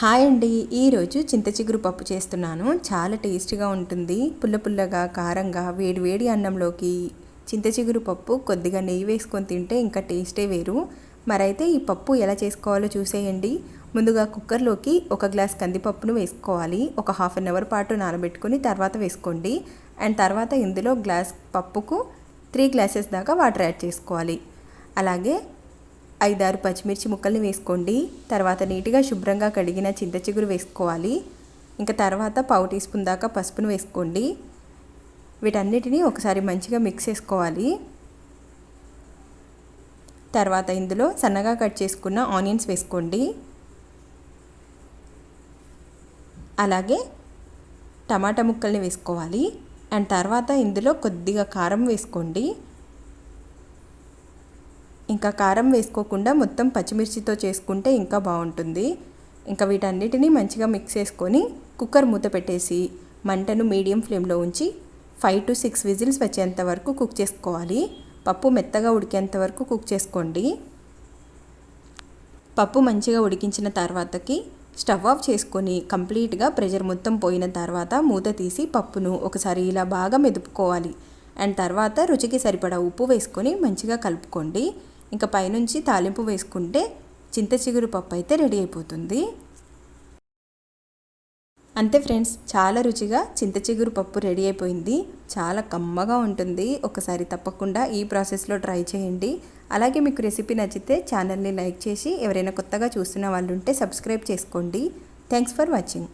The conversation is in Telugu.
హాయ్ అండి. ఈరోజు చింత చిగురు పప్పు చేస్తున్నాను. చాలా టేస్టీగా ఉంటుంది. పుల్ల పుల్లగా కారంగా వేడి వేడి అన్నంలోకి చింత చిగురు పప్పు కొద్దిగా నెయ్యి వేసుకొని తింటే ఇంకా టేస్టే వేరు. మరైతే ఈ పప్పు ఎలా చేసుకోవాలో చూసేయండి. ముందుగా కుక్కర్లోకి ఒక గ్లాస్ కందిపప్పును వేసుకోవాలి. ఒక హాఫ్ అన్ అవర్ పాటు నానబెట్టుకొని తర్వాత వేసుకోండి. అండ్ తర్వాత ఇందులో గ్లాస్ పప్పుకు త్రీ గ్లాసెస్ దాకా వాటర్ యాడ్ చేసుకోవాలి. అలాగే ఐదారు పచ్చిమిర్చి ముక్కల్ని వేసుకోండి. తర్వాత నీట్గా శుభ్రంగా కడిగిన చింత చిగురు వేసుకోవాలి. ఇంకా తర్వాత పావు టీ స్పూన్ దాకా పసుపును వేసుకోండి. వీటన్నిటిని ఒకసారి మంచిగా మిక్స్ చేసుకోవాలి. తర్వాత ఇందులో సన్నగా కట్ చేసుకున్న ఆనియన్స్ వేసుకోండి. అలాగే టమాటా ముక్కల్ని వేసుకోవాలి. అండ్ తర్వాత ఇందులో కొద్దిగా కారం వేసుకోండి. ఇంకా కారం వేసుకోకుండా మొత్తం పచ్చిమిర్చితో చేసుకుంటే ఇంకా బాగుంటుంది. ఇంకా వీటన్నిటిని మంచిగా మిక్స్ చేసుకొని కుక్కర్ మూత పెట్టేసి మంటను మీడియం ఫ్లేమ్లో ఉంచి ఫైవ్ టు సిక్స్ విజిల్స్ వచ్చేంత వరకు కుక్ చేసుకోవాలి. పప్పు మెత్తగా ఉడికేంత వరకు కుక్ చేసుకోండి. పప్పు మంచిగా ఉడికించిన తర్వాతకి స్టవ్ ఆఫ్ చేసుకొని కంప్లీట్గా ప్రెషర్ మొత్తం పోయిన తర్వాత మూత తీసి పప్పును ఒకసారి ఇలా బాగా మెదుపుకోవాలి. అండ్ తర్వాత రుచికి సరిపడా ఉప్పు వేసుకొని మంచిగా కలుపుకోండి. ఇంకా పైనుంచి తాలింపు వేసుకుంటే చింత చిగురు పప్పు అయితే రెడీ అయిపోతుంది. అంతే ఫ్రెండ్స్ చాలా రుచిగా చింత చిగురు పప్పు రెడీ అయిపోయింది. చాలా కమ్మగా ఉంటుంది. ఒకసారి తప్పకుండా ఈ ప్రాసెస్లో ట్రై చేయండి. అలాగే మీకు రెసిపీ నచ్చితే ఛానల్ని లైక్ చేసి ఎవరైనా కొత్తగా చూస్తున్న వాళ్ళు ఉంటే సబ్స్క్రైబ్ చేసుకోండి. Thanks for watching.